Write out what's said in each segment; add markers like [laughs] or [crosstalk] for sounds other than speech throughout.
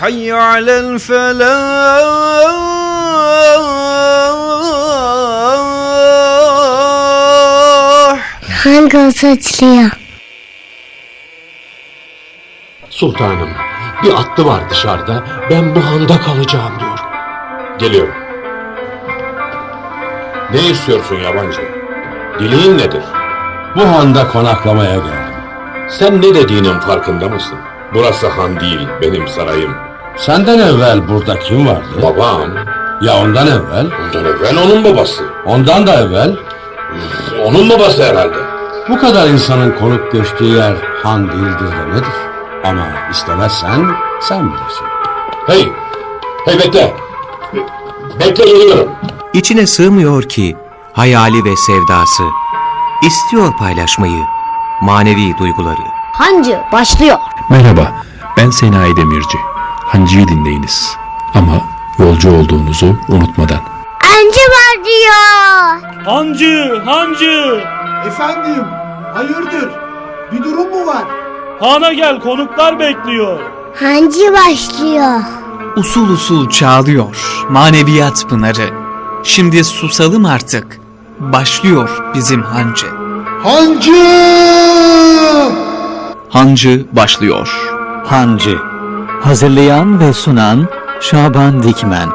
حي على الفلاح Hangi olsa açılıyor? Sultanım, bir atlı var dışarıda. Ben bu handa kalacağım diyor. Geliyorum. Ne istiyorsun yabancı? Dileğin nedir? Bu handa konaklamaya geldim. Sen ne dediğinin farkında mısın? Burası han değil, benim sarayım. Senden evvel burada kim vardı? Babam, Ya ondan evvel? ondan evvel onun babası. Ondan da evvel? Onun babası herhalde. Bu kadar insanın konuk göçtüğü yer han değildir de nedir? Ama istemezsen sen bilirsin. Hey, hey bekle. Bekle geliyorum. İçine sığmıyor ki hayali ve sevdası. İstiyor paylaşmayı, manevi duyguları. Hancı başlıyor. Merhaba, ben Senayi Demirci. Hancı'yı dinleyiniz. Ama yolcu olduğunuzu unutmadan. Hancı var diyor. Hancı, hancı! Efendim, hayırdır? Bir durum mu var? Hana gel, konuklar bekliyor. Hancı başlıyor. Usul usul çağlıyor maneviyat pınarı. Şimdi susalım artık. Başlıyor bizim hancı. Hancı! Hancı başlıyor. Hancı Hazırlayan ve sunan Şaban Dikmen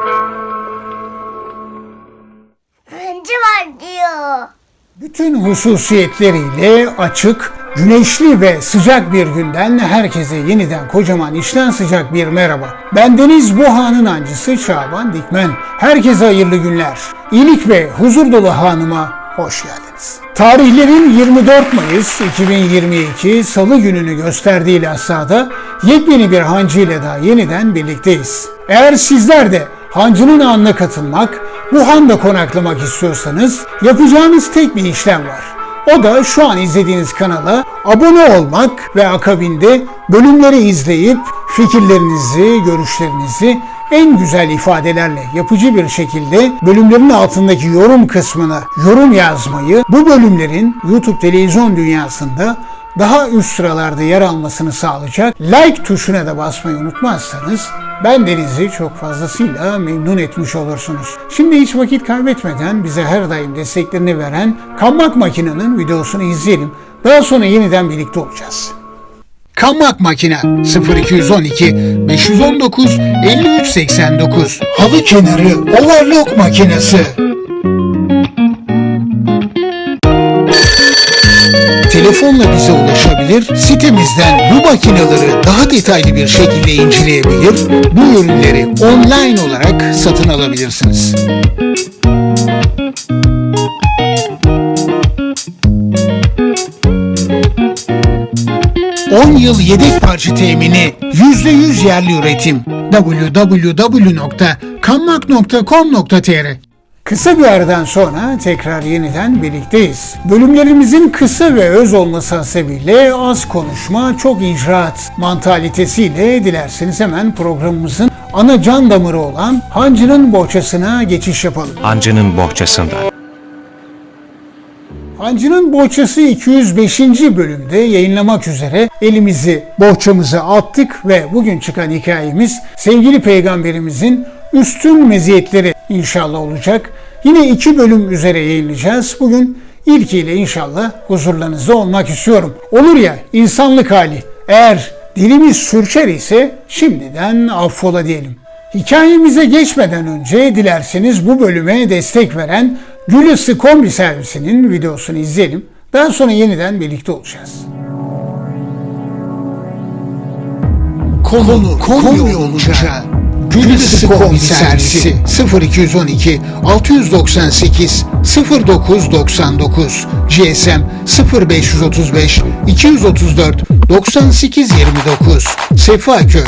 Hancı var diyor. Bütün hususiyetleriyle açık, güneşli ve sıcak bir günden herkese yeniden kocaman işten sıcak bir merhaba. Ben Deniz Buha'nın ancısı Şaban Dikmen. Herkese hayırlı günler. İyilik ve huzur dolu hanıma hoş geldiniz. Tarihlerin 24 Mayıs 2022 Salı gününü gösterdiği Lassa'da yepyeni bir hancı ile daha yeniden birlikteyiz. Eğer sizler de hancının anına katılmak, bu handa konaklamak istiyorsanız yapacağınız tek bir işlem var. O da şu an izlediğiniz kanala abone olmak ve akabinde bölümleri izleyip fikirlerinizi, görüşlerinizi en güzel ifadelerle yapıcı bir şekilde bölümlerin altındaki yorum kısmına yorum yazmayı bu bölümlerin YouTube televizyon dünyasında daha üst sıralarda yer almasını sağlayacak like tuşuna da basmayı unutmazsanız ben denizi çok fazlasıyla memnun etmiş olursunuz. Şimdi hiç vakit kaybetmeden bize her daim desteklerini veren Kammak Makina'nın videosunu izleyelim. Daha sonra yeniden birlikte olacağız. Kammak Makina 0212 519 53 89 Halı kenarı overlock makinesi. Telefonla bize ulaşabilir, sitemizden bu makineleri daha detaylı bir şekilde inceleyebilir, bu ürünleri online olarak satın alabilirsiniz. 10 yıl yedek parça temini, %100 yerli üretim. www.kammak.com.tr Kısa bir aradan sonra tekrar yeniden birlikteyiz. Bölümlerimizin kısa ve öz olması hasebiyle az konuşma, çok icraat mantalitesiyle dilerseniz hemen programımızın ana can damarı olan Hancı'nın bohçasına geçiş yapalım. Hancının bohçasında. Hancı'nın Bohçası 205. bölümde yayınlamak üzere elimizi bohçamıza attık ve bugün çıkan hikayemiz sevgili peygamberimizin üstün meziyetleri inşallah olacak. Yine iki bölüm üzere yayınlayacağız. Bugün ilkiyle inşallah huzurlarınızda olmak istiyorum. Olur ya insanlık hali eğer dilimiz sürçer ise şimdiden affola diyelim. Hikayemize geçmeden önce dilerseniz bu bölüme destek veren Gül Isı Kombi servisinin videosunu izleyelim. Daha sonra yeniden birlikte olacağız. Konu kombi olunca Gül Isı Kombi servisi 0212 698 0999 GSM 0535 234 9829 Sefaköy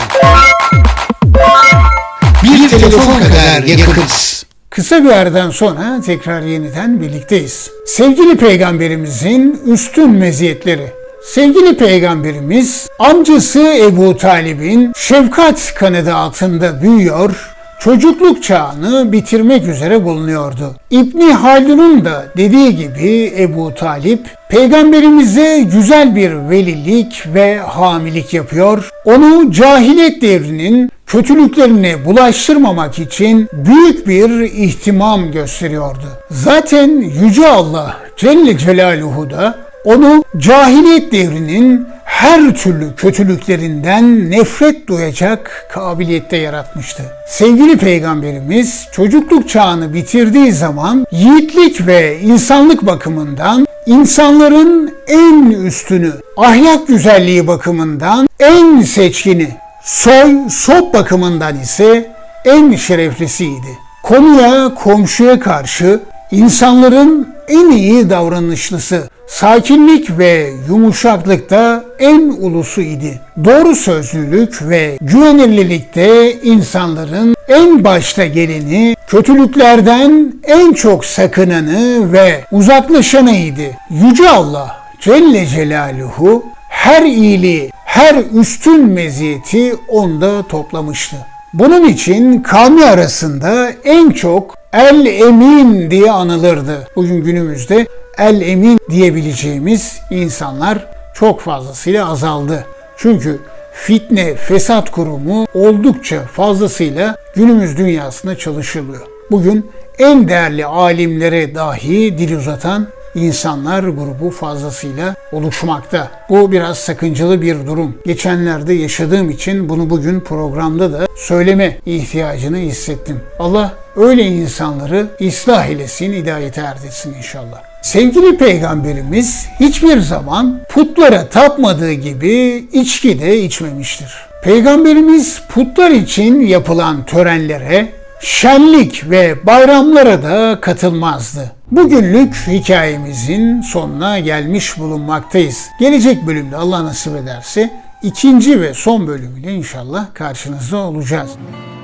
bir telefon kadar yakınız. Kısa bir aradan sonra tekrar yeniden birlikteyiz. Sevgili peygamberimizin üstün meziyetleri. Sevgili peygamberimiz amcası Ebu Talib'in şefkat kanadı altında büyüyor, çocukluk çağını bitirmek üzere bulunuyordu. İbni Haldun'un da dediği gibi Ebu Talip peygamberimize güzel bir velilik ve hamilik yapıyor. Onu cahiliyet devrinin kötülüklerine bulaştırmamak için büyük bir ihtimam gösteriyordu. Zaten Yüce Allah Celle Celaluhu da onu cahiliyet devrinin her türlü kötülüklerinden nefret duyacak kabiliyette yaratmıştı. Sevgili peygamberimiz çocukluk çağını bitirdiği zaman yiğitlik ve insanlık bakımından insanların en üstünü, ahlak güzelliği bakımından en seçkini, soy, sop bakımından ise en şereflisiydi. Konuya, komşuya karşı insanların en iyi davranışlısı, sakinlik ve yumuşaklıkta en ulusu idi. Doğru sözlülük ve güvenilirlikte insanların en başta geleni, kötülüklerden en çok sakınanı ve uzaklaşanıydı. Yüce Allah Celle Celaluhu her iyiliği, her üstün meziyeti onda toplamıştı. Bunun için kavmi arasında en çok El Emin diye anılırdı. Bugün günümüzde El Emin diyebileceğimiz insanlar çok fazlasıyla azaldı. Çünkü fitne, fesat kurumu oldukça fazlasıyla günümüz dünyasında çalışılıyor. Bugün en değerli alimlere dahi dil uzatan insanlar grubu fazlasıyla oluşmakta. Bu biraz sakıncalı bir durum. Geçenlerde yaşadığım için bunu bugün programda da söyleme ihtiyacını hissettim. Allah öyle insanları ıslah eylesin, hidayete erdirsin inşallah. Sevgili peygamberimiz hiçbir zaman putlara tapmadığı gibi içki de içmemiştir. Peygamberimiz putlar için yapılan törenlere, şenlik ve bayramlara da katılmazdı. Bugünlük hikayemizin sonuna gelmiş bulunmaktayız. Gelecek bölümde Allah nasip ederse ikinci ve son bölümüyle inşallah karşınızda olacağız.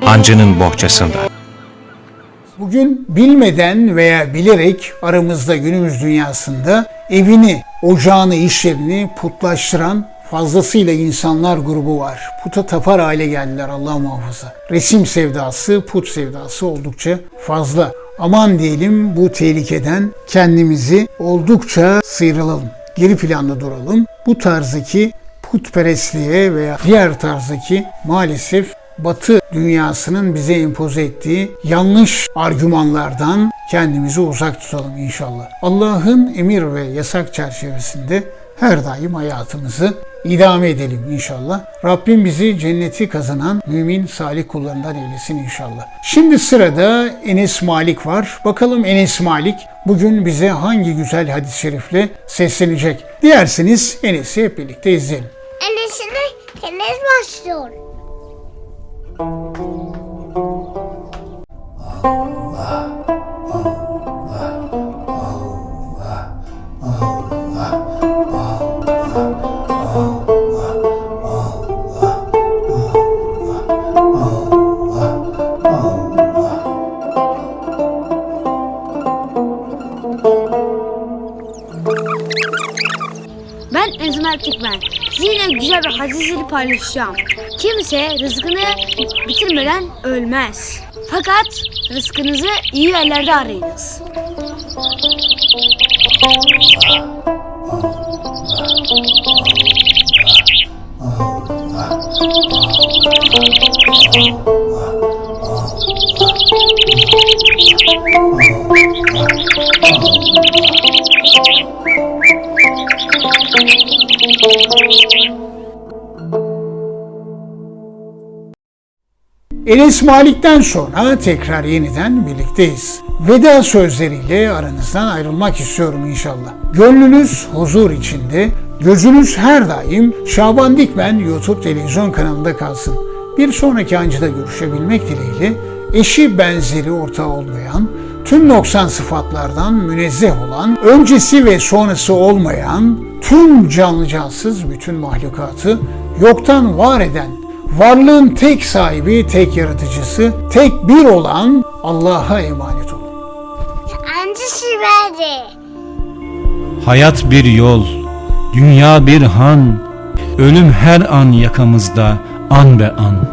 Hancının bohçasında. Bugün bilmeden veya bilerek aramızda günümüz dünyasında evini, ocağını, iş yerini putlaştıran fazlasıyla insanlar grubu var. Puta tapar hale geldiler Allah muhafaza. Resim sevdası, put sevdası oldukça fazla. Aman diyelim bu tehlikeden kendimizi oldukça sıyrılalım. Geri planda duralım. Bu tarzdaki putperestliğe veya diğer tarzdaki maalesef Batı dünyasının bize empoze ettiği yanlış argümanlardan kendimizi uzak tutalım inşallah. Allah'ın emir ve yasak çerçevesinde her daim hayatımızı idame edelim inşallah. Rabbim bizi cenneti kazanan mümin salih kullarından eylesin inşallah. Şimdi sırada Enes Malik var. Bakalım Enes Malik bugün bize hangi güzel hadis-i şerifle seslenecek? Dilerseniz Enes'i hep birlikte izleyelim. Enes'ine tenis başlıyor. Ben Ezmer Tikmen. Sizinle güzel bir hadisleri paylaşacağım. Kimse rızkını bitirmeden ölmez. Fakat rızkınızı iyi yerlerde arayınız. [laughs] Enes Malik'ten sonra tekrar yeniden birlikteyiz. Veda sözleriyle aranızdan ayrılmak istiyorum inşallah. Gönlünüz huzur içinde, gözünüz her daim Şaban Dikmen YouTube televizyon kanalında kalsın. Bir sonraki ancıda görüşebilmek dileğiyle eşi benzeri ortağı olmayan, tüm noksan sıfatlardan münezzeh olan, öncesi ve sonrası olmayan, tüm canlı cansız bütün mahlukatı yoktan var eden varlığın tek sahibi, tek yaratıcısı, tek bir olan Allah'a emanet olun. Ancısı verdi. Hayat bir yol, dünya bir han, ölüm her an yakamızda, an be an.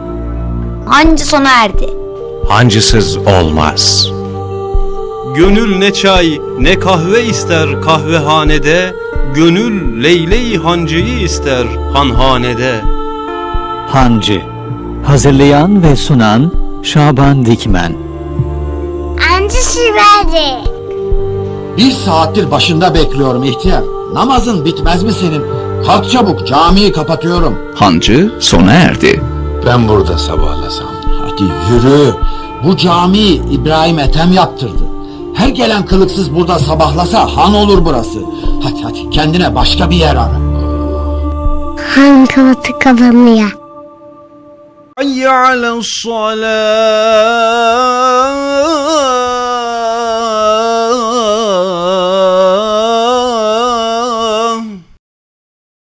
Hancı sona erdi. hancısız olmaz. Gönül ne çay ne kahve ister kahvehanede, Gönül leyle-i hancıyı ister hanhanede. Hancı Hazırlayan ve sunan Şaban Dikmen Hancı Sibel'di. Bir saattir başında bekliyorum ihtiyar. Namazın bitmez mi senin? Kalk çabuk camiyi kapatıyorum. Hancı sona erdi. Ben burada sabahlasam. Hadi yürü. Bu camiyi İbrahim Ethem yaptırdı. Her gelen kılıksız burada sabahlasa han olur burası. Hadi hadi kendine başka bir yer ara. Han kapatı kapanıyor. Hayya ale's salat.